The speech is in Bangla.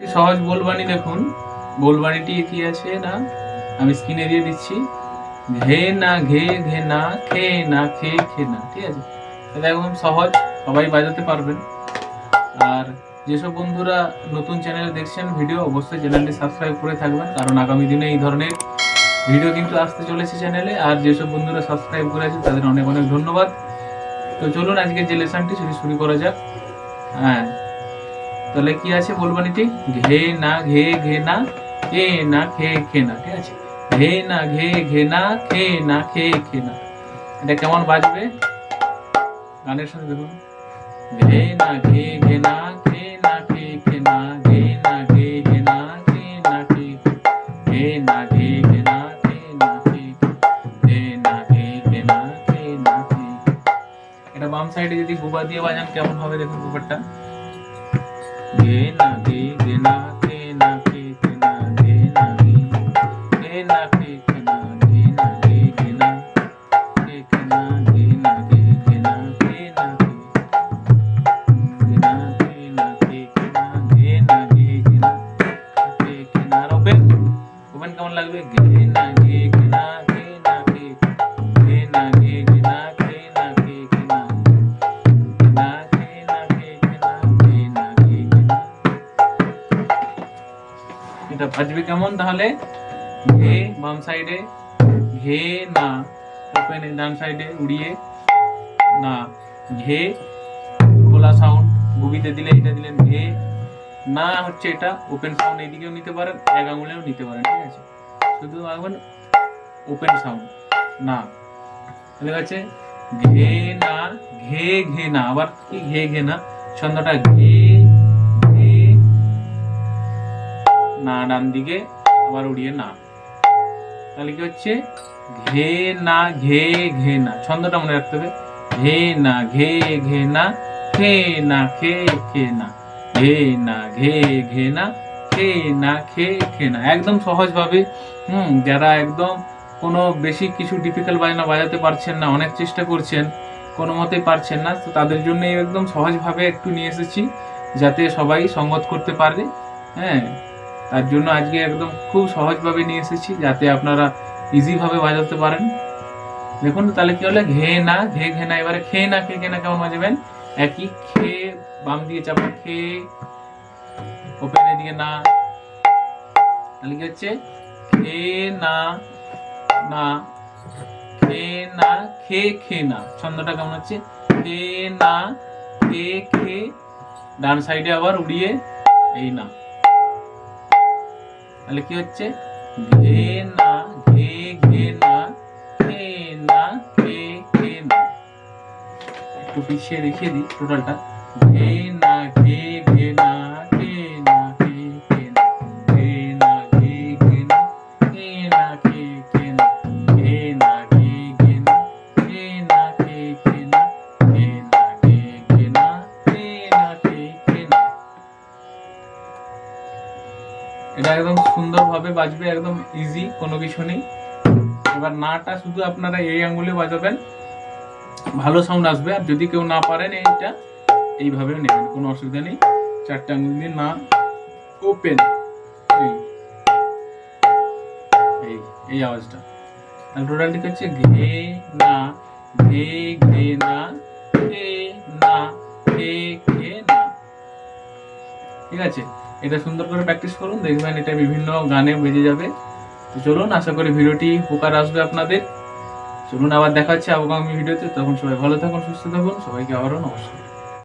সহজ বোলবাণী দেখুন। বোলবাণীটি কি আছে না? আমি স্ক্রিনে দিয়ে দিচ্ছি। ঘে না ঘে ঘে না খে না খে খে না, ঠিক আছে? এটা একদম সহজ, সবাই বাজাতে পারবেন। আর যেসব বন্ধুরা নতুন চ্যানেলে দেখছেন ভিডিও অবশ্যই চ্যানেলটি সাবস্ক্রাইব করে থাকবেন, কারণ আগামী দিনে এই ধরনের ভিডিও কিন্তু আসতে চলেছে চ্যানেলে আর যেসব বন্ধুরা সাবস্ক্রাইব করে আছে, তাদের অনেক অনেক ধন্যবাদ। তো চলুন আজকে যে লেসনটি সেটি শুরু করা যাক। হ্যাঁ তাহলে কি আছে বলবানিটি ঘে না ঘে ঘে না খে না খে খে না ঠিক আছে ঘে না ঘে ঘে না খে না খে খে না এটা কেমন বাজবে গানের সাথে দেখুন ঘে না ঘে ঘে না খে না খে খে না ঘে না ঘে ঘে না খে না খে ঘে না ঘে ঘে না খে না খে ঘে না ঘে ঘে না খে না খে এটা বাম সাইডে যদি গুবা দিয়ে বাজান কেমন হবে দেখুন গুবারটা লাগবে গে না গে গে না গে না গে বাজবে কেমন তাহলে? ঘে বাম সাইডে ঘে না ওপেন ডান সাইডে উড়িয়ে না ঘে খোলা সাউন্ড গুবিতে দিলে এটা দিলেন ঘে না হচ্ছে এটা ওপেন সাউন্ড এদিকেও নিতে পারেন এক আঙুলেও নিতে পারেন ঠিক আছে? শুধু এখন ওপেন সাউন্ড না। তাহলে আছে? ঘে না ঘে ঘে না আবার কি ঘে ঘে না? ছন্দটা ঘে না ডান দিকে আবার উড়িয়ে না। তাহলে কি হচ্ছে? ঘে না, ঘে ঘে না। ছন্দটা মনে রাখতে হবে। ঘে না, ঘে ঘে না, খে না, খে খে না। ঘে না, ঘে ঘে না, খে না, খে খে না। একদম সহজভাবে, হুম, যারা একদম কোনো বেশি কিছু ডিফিকাল্ট বাজনা বাজাতে পারছেন না, অনেক চেষ্টা করছেন, কোনো মতেই পারছেন না, তো তাদের জন্য একদম সহজভাবে একটু নিয়ে এসেছি, যাতে সবাই সঙ্গত করতে পারে হ্যাঁ। তার জন্য আজকে একদম খুব সহজভাবে নিয়ে এসেছি, যাতে আপনারা ইজিভাবে বাজাতে পারেন। দেখুন, তাহলে কি হলো? ঘে না, ঘে ঘে না, এবারে খে না, খে খে না কেমন বাজাবেন একই খে, বাম দিকে চাপা খে ওপেন এদিকে না। তাহলে কি হচ্ছে? খে না না, খে না, খে খে না। ছন্দটা কেমন হচ্ছে? খে না, খে খে। ডান সাইডে আবার উড়িয়ে এই না। তাহলে কি হচ্ছে ঘে না ঘে ঘে না খে না খে খে না একটু পিছিয়ে দেখিয়ে দিই টোটালটা ঘে না ঘে ঘে ঘে ঘে ঘে ঘে ঘে ঘে ঘে ঘে ঘে না এটা একদম সুন্দরভাবে বাজবে একদম ইজি কোনো কিছু নেই। এবার নাটা শুধু আপনারা এই আঙ্গুলে বাজাবেন। ভালো সাউন্ড আসবে, আর যদি কেউ না পারেন এইটা এইভাবেও নেবেন, কোনো অসুবিধা নেই। চারটে আঙ্গুল দিয়ে না ওপেন এই এই এই আওয়াজটা। তাহলে টোটালটি হচ্ছে ঘে, না, ঘে ঘে, না ঘে না, ঘে ঠিক আছে? এটা সুন্দর করে প্র্যাকটিস করুন, দেখবেন এটা বিভিন্ন গানে বেজে যাবে। তো চলুন, আশা করি ভিডিওটি উপকার আসবে আপনাদের। চলুন, আবার দেখা হচ্ছে আগামী ভিডিওতে। তখন সবাই ভালো থাকুন, সুস্থ থাকুন। সবাইকে আবারও নমস্কার।